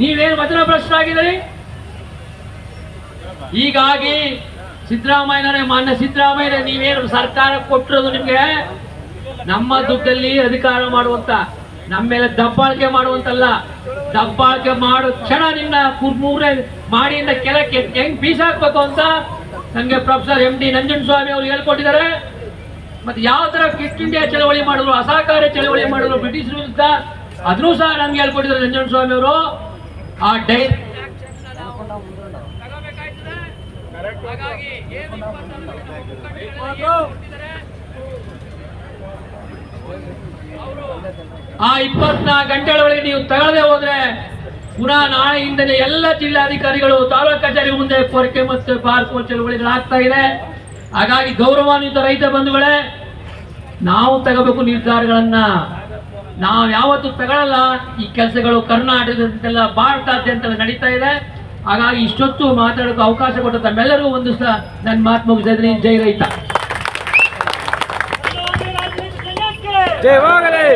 ನೀವೇನು ವಚನ ಭ್ರಷ್ಟರಾಗಿದ್ದೀರಿ ಹೀಗಾಗಿ ಸಿದ್ದರಾಮಯ್ಯನವರೇ, ಮಾನ್ಯ ಸಿದ್ದರಾಮಯ್ಯ ನೀವೇನು ಸರ್ಕಾರ ಕೊಟ್ಟಿರೋದು ನಿಮಗೆ? ನಮ್ಮ ದುಡ್ಡಲ್ಲಿ ಅಧಿಕಾರ ಮಾಡುವಂತ, ನಮ್ಮ ಮೇಲೆ ದಬ್ಬಾಳಿಕೆ ಮಾಡುವಂತಲ್ಲ, ದಬ್ಬಾಳಿಕೆ ಮಾಡೋ ಕ್ಷಣ ನಿನ್ನ ಮೂರೇ ಮಾಡಿಯಿಂದ ಕೆಳಕ್ಕೆ ಹೆಂಗ್ ಬೀಸಾಕ್ಬೇಕು ಅಂತ ನಂಗೆ ಪ್ರೊಫೆಸರ್ ಎಂ ಡಿ ನಂಜನಸ್ವಾಮಿ ಅವರು ಹೇಳ್ಕೊಟ್ಟಿದ್ದಾರೆ. ಮತ್ತೆ ಯಾವ ತರ ಕ್ವಿಟ್ ಇಂಡಿಯಾ ಚಳವಳಿ ಮಾಡಿದ್ರು, ಅಸಹಕಾರ ಚಳವಳಿ ಮಾಡಿದ್ರು ಬ್ರಿಟಿಷ್ ವಿರುದ್ಧ ಅದ್ರೂ ಸಹ ನಮ್ಗೆ ಹೇಳ್ಕೊಟ್ಟಿದ್ದಾರೆ ನಂಜನಸ್ವಾಮಿ ಅವರು. ಆ ಡೈ ಆ ಇಪ್ಪತ್ನಾಲ್ಕು ಗಂಟೆಗಳ ಒಳಗೆ ನೀವು ತಗೊಳ್ಳದೆ ಹೋದ್ರೆ ಪುನಃ ನಾಳೆಯಿಂದಲೇ ಎಲ್ಲ ಜಿಲ್ಲಾಧಿಕಾರಿಗಳು ತಾಲೂಕು ಕಚೇರಿ ಮುಂದೆ ಕೊರಕೆ ಮತ್ತು ಬಾರ್ಕೋ ಚಳವಳಿಗಳಾಗ್ತಾ ಇದೆ. ಹಾಗಾಗಿ ಗೌರವಾನ್ವಿತ ರೈತ ಬಂಧುಗಳೇ, ನಾವು ತಗೋಬೇಕು ನಿರ್ಧಾರಗಳನ್ನ. ನಾವು ಯಾವತ್ತು ತಗೊಳ್ಳಲ್ಲ ಈ ಕೆಲಸಗಳು ಕರ್ನಾಟಕದಂತೆಲ್ಲ ಭಾರತಾದ್ಯಂತ ನಡೀತಾ ಇದೆ. ಹಾಗಾಗಿ ಇಷ್ಟೊತ್ತು ಮಾತಾಡೋಕೆ ಅವಕಾಶ ಕೊಟ್ಟ ತಮ್ಮೆಲ್ಲರಿಗೂ ಒಂದು ಸಹ ನನ್ನ ಮಾತು ಮುಗಿಸ್ತಾ ಇದ್ದೀನಿ ಜೈ ರೈತ. ಜಯವಾಗಲಿ